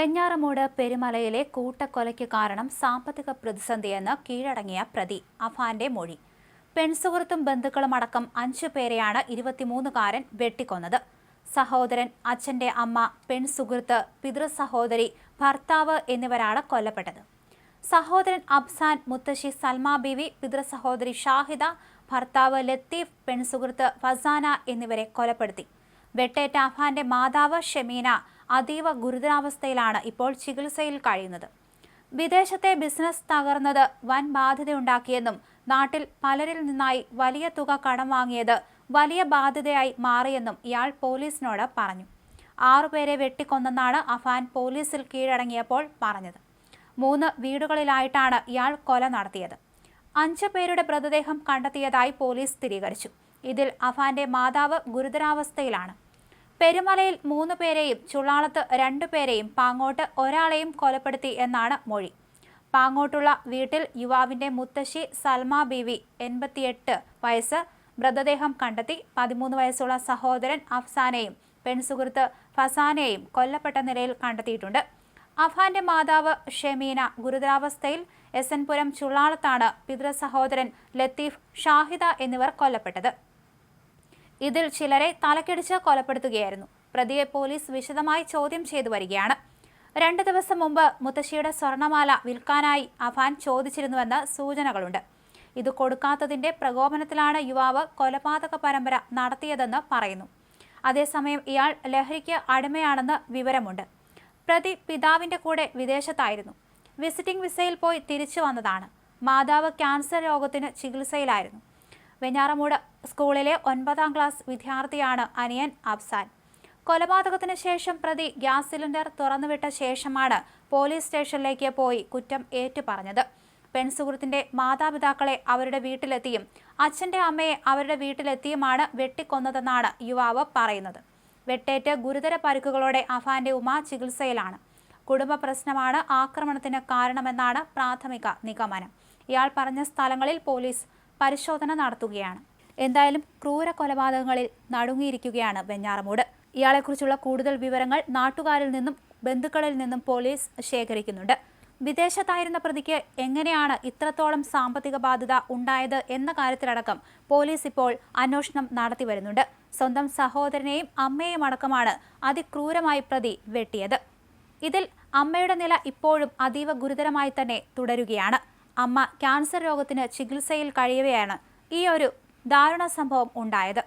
വെഞ്ഞാറമൂട് പെരുമലയിലെ കൂട്ടക്കൊലയ്ക്ക് കാരണം സാമ്പത്തിക പ്രതിസന്ധിയെന്ന് കീഴടങ്ങിയ പ്രതി അഫാന്റെ മൊഴി. പെൺസുഹൃത്തും ബന്ധുക്കളും അടക്കം അഞ്ചു പേരെയാണ് ഇരുപത്തിമൂന്നുകാരൻ വെട്ടിക്കൊന്നത്. സഹോദരൻ അച്ഛന്റെ അമ്മ പെൺസുഹൃത്ത് പിതൃസഹോദരി ഭർത്താവ് എന്നിവരാണ് കൊല്ലപ്പെട്ടത്. സഹോദരൻ അബ്സാൻ മുത്തശ്ശി സൽമാ ബീവി പിതൃസഹോദരി ഷാഹിദ ഭർത്താവ് ലത്തീഫ് പെൺസുഹൃത്ത് ഫസാന എന്നിവരെ കൊലപ്പെടുത്തി. വെട്ടേറ്റ അഫാന്റെ മാതാവ് ഷെമീന അതീവ ഗുരുതരാവസ്ഥയിലാണ് ഇപ്പോൾ ചികിത്സയിൽ കഴിയുന്നത്. വിദേശത്തെ ബിസിനസ് തകർന്നത് വൻ ബാധ്യതയുണ്ടാക്കിയെന്നും നാട്ടിൽ പലരിൽ നിന്നായി വലിയ തുക കടം വാങ്ങിയത് വലിയ ബാധ്യതയായി മാറിയെന്നും ഇയാൾ പോലീസിനോട് പറഞ്ഞു. ആറുപേരെ വെട്ടിക്കൊന്നെന്നാണ് അഫാൻ പോലീസിൽ കീഴടങ്ങിയപ്പോൾ പറഞ്ഞത്. മൂന്ന് വീടുകളിലായിട്ടാണ് ഇയാൾ കൊല നടത്തിയത്. അഞ്ചു പേരുടെ മൃതദേഹം കണ്ടെത്തിയതായി പോലീസ് സ്ഥിരീകരിച്ചു. ഇതിൽ അഫാന്റെ മാതാവ് ഗുരുതരാവസ്ഥയിലാണ്. പെരുമലയിൽ മൂന്ന് പേരെയും ചുള്ളാളത്ത് രണ്ടു പേരെയും പാങ്ങോട്ട് ഒരാളെയും കൊലപ്പെടുത്തി എന്നാണ് മൊഴി. പാങ്ങോട്ടുള്ള വീട്ടിൽ യുവാവിന്റെ മുത്തശ്ശി സൽമ ബീവി എൺപത്തിയെട്ട് വയസ്സ് മൃതദേഹം കണ്ടെത്തി പതിമൂന്ന് വയസ്സുള്ള സഹോദരൻ അഫ്സാനെയും പെൺസുഹൃത്ത് ഫസാനെയും കൊല്ലപ്പെട്ട നിലയിൽ കണ്ടെത്തിയിട്ടുണ്ട്. അഫാന്റെ മാതാവ് ഷെമീന ഗുരുതരാവസ്ഥയിൽ എസ് എൻ പുരം ചുള്ളാളത്താണ് പിതൃസഹോദരൻ ലത്തീഫ് ഷാഹിദ എന്നിവർ കൊല്ലപ്പെട്ടത്. ഇതിൽ ചിലരെ തലക്കടിച്ച് കൊലപ്പെടുത്തുകയായിരുന്നു. പ്രതിയെ പോലീസ് വിശദമായി ചോദ്യം ചെയ്തു വരികയാണ്. രണ്ട് ദിവസം മുമ്പ് മുത്തശ്ശിയുടെ സ്വർണമാല വിൽക്കാനായി അഫാൻ ചോദിച്ചിരുന്നുവെന്ന് സൂചനകളുണ്ട്. ഇത് കൊടുക്കാത്തതിന്റെ പ്രകോപനത്തിലാണ് യുവാവ് കൊലപാതക പരമ്പര നടത്തിയതെന്ന് പറയുന്നു. അതേസമയം ഇയാൾ ലഹരിക്ക് അടിമയാണെന്ന് വിവരമുണ്ട്. പ്രതി പിതാവിന്റെ കൂടെ വിദേശത്തായിരുന്നു. വിസിറ്റിംഗ് വിസയിൽ പോയി തിരിച്ചു വന്നതാണ്. മാതാവ് ക്യാൻസർ രോഗത്തിന് ചികിത്സയിലായിരുന്നു. വെഞ്ഞാറമൂട് സ്കൂളിലെ ഒൻപതാം ക്ലാസ് വിദ്യാർത്ഥിയാണ് അനിയൻ അഫ്സാൻ. കൊലപാതകത്തിന് ശേഷം പ്രതി ഗ്യാസ് സിലിണ്ടർ തുറന്നുവിട്ട ശേഷമാണ് പോലീസ് സ്റ്റേഷനിലേക്ക് പോയി കുറ്റം ഏറ്റുപറഞ്ഞത്. പെൺസുഹൃത്തിന്റെ മാതാപിതാക്കളെ അവരുടെ വീട്ടിലെത്തിയും അച്ഛന്റെ അമ്മയെ അവരുടെ വീട്ടിലെത്തിയുമാണ് വെട്ടിക്കൊന്നതെന്നാണ് യുവാവ് പറയുന്നത്. വെട്ടേറ്റ് ഗുരുതര പരുക്കുകളോടെ അഫാന്റെ ഉമ ചികിത്സയിലാണ്. കുടുംബ പ്രശ്നമാണ് ആക്രമണത്തിന് കാരണമെന്നാണ് പ്രാഥമിക നിഗമനം. ഇയാൾ പറഞ്ഞ സ്ഥലങ്ങളിൽ പോലീസ് പരിശോധന നടത്തുകയാണ്. എന്തായാലും ക്രൂര കൊലപാതകങ്ങളിൽ നടുങ്ങിയിരിക്കുകയാണ് വെഞ്ഞാറമൂട്. ഇയാളെക്കുറിച്ചുള്ള കൂടുതൽ വിവരങ്ങൾ നാട്ടുകാരിൽ നിന്നും ബന്ധുക്കളിൽ നിന്നും പോലീസ് ശേഖരിക്കുന്നുണ്ട്. വിദേശത്തായിരുന്ന പ്രതിക്ക് എങ്ങനെയാണ് ഇത്രത്തോളം സാമ്പത്തിക ബാധ്യത ഉണ്ടായത് എന്ന കാര്യത്തിലടക്കം പോലീസ് ഇപ്പോൾ അന്വേഷണം നടത്തി വരുന്നുണ്ട്. സ്വന്തം സഹോദരനെയും അമ്മയെയും അടക്കമാണ് അതിക്രൂരമായി പ്രതി വെട്ടിയത്. ഇതിൽ അമ്മയുടെ നില ഇപ്പോഴും അതീവ ഗുരുതരമായി തന്നെ തുടരുകയാണ്. അമ്മ ക്യാൻസർ രോഗത്തിന് ചികിത്സയിൽ കഴിയവെയാണ് ഈ ഒരു ദാരുണ സംഭവം ഉണ്ടായത്.